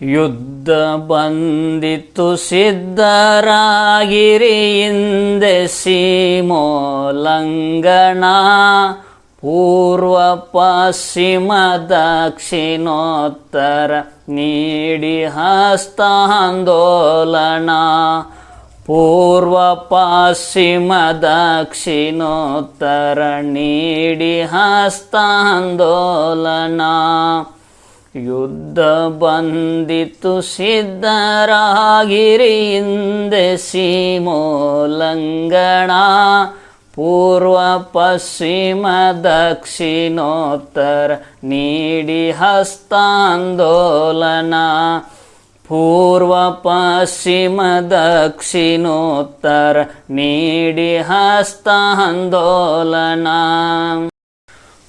ಯುದ್ಧ ಬಂದಿತ್ತು ಸಿದ್ಧರಾಗಿರಿ ಹಿಂದೆ ಸೀಮೋಲ್ಲಂಘನ ಪೂರ್ವ ಪಶ್ಚಿಮ ದಕ್ಷಿಣೋತ್ತರ ನೀಡಿ ಹಸ್ತಾಂದೋಲನ ಪೂರ್ವ ಪಶ್ಚಿಮ ದಕ್ಷಿಣೋತ್ತರ ನೀಡಿ ಹಸ್ತಾಂದೋಲನ. ಯುದ್ಧ ಬಂದಿತು ಸಿದ್ಧರಾಗಿರಿ ಹಿಂದೆ ಸೀಮೋಲ್ಲಂಘನ ಪೂರ್ವ, ಪಶ್ಚಿಮ, ದಕ್ಷಿಣೋತ್ತರ ನೀಡಿ ಹಸ್ತಾಂದೋಲನ, ಪೂರ್ವ, ಪಶ್ಚಿಮ, ದಕ್ಷಿಣೋತ್ತರ ನೀಡಿ ಹಸ್ತಾಂದೋಲನ.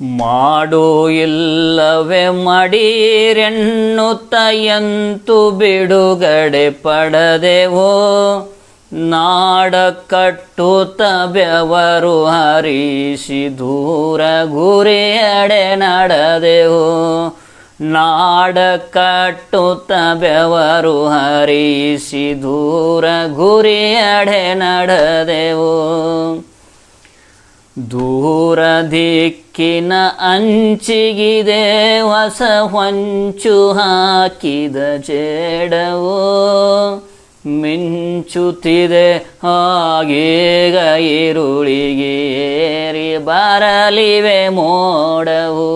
ಮಾಡು ಇಲ್ಲವೇ ಮಡೀರೆನ್ನುತ್ತಯಂತು ಬಿಡುಗಡೆ ಪಡೆದೆವೋ? ನಾಡ ಕಟ್ಟುತ್ತ ಬೆವರು ಹರಿಸಿ ದೂರ ಗುರಿಯಡೆ ನಡೆದೆವು. ನಾಡ ಕಟ್ಟುತ್ತ ಬೆವರು ಹರಿಸಿ ದೂರ ಗುರಿಯಡೆ ನಡೆದೆವು. ದೂರ ದಿಕ್ಕಿನ ಅಂಚಿಗಿದೆ, ಹೊಸ ಹೊಂಚು ಹಾಕಿದ ಜೇಡವು. ಮಿಂಚುತ್ತಿದೆ ಹಾಗೀಗ ಈರುಳಿಗೇರಿ ಬರಲಿವೆ ಮೋಡವು.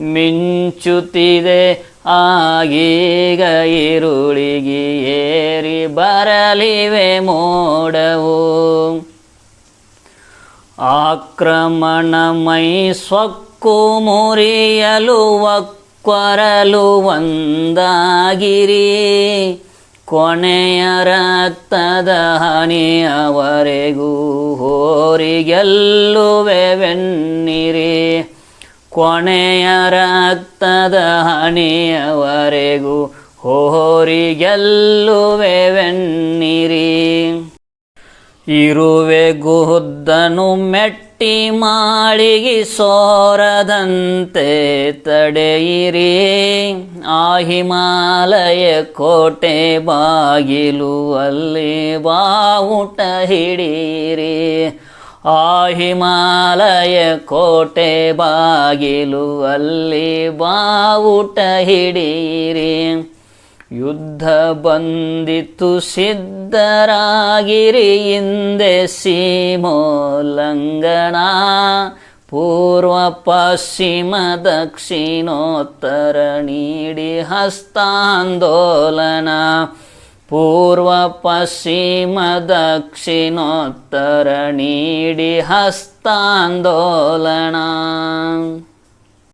ಮಿಂಚುತ್ತಿದೆ ಆಗೀಗ ಈರುಳಿಗೆ ಏರಿ ಬರಲಿವೆ ಮೋಡವು. ಆಕ್ರಮಣಮೈ ಸ್ವಕ್ಕು ಮುರಿಯಲು ಒಕ್ಕೊರಲು ಒಂದಾಗಿರಿ. ಕೊನೆಯ ರಕ್ತದ ಹನಿಯವರೆಗೂ ಹೋರಿಗೆಲ್ಲುವೆ ವೆನ್ನಿರಿ ಕೊನೆಯ ರಕ್ತದ ಹನಿಯವರೆಗೂ ಹೋರಿಗೆಲ್ಲುವೆ ವೆನ್ನಿರಿ ಇರುವೆ ಗುಹುದ್ದನು ಮೆಟ್ಟಿ ಮಾಳಿಗೆ ಸೋರದಂತೆ ತಡೆಯಿರಿ. ಆ ಹಿಮಾಲಯ ಕೋಟೆ ಬಾಗಿಲು ಅಲ್ಲಿ ಬಾವುಟ ಹಿಡೀರಿ. ಆ ಹಿಮಾಲಯ ಕೋಟೆ ಬಾಗಿಲು ಅಲ್ಲಿ ಬಾವುಟ ಹಿಡೀರಿ. ಯುದ್ಧ ಬಂದಿತು ಸಿದ್ಧರಾಗಿರಿ ಹಿಂದೆ ಸೀಮೋಲ್ಲಂಘನ. ಪೂರ್ವ ಪಶ್ಚಿಮ ದಕ್ಷಿಣೋತ್ತರ ನೀಡಿ ಹಸ್ತಾಂದೋಲನ. ಪೂರ್ವ ಪಶ್ಚಿಮ ದಕ್ಷಿಣೋತ್ತರ ನೀಡಿ ಹಸ್ತಾಂದೋಲನ.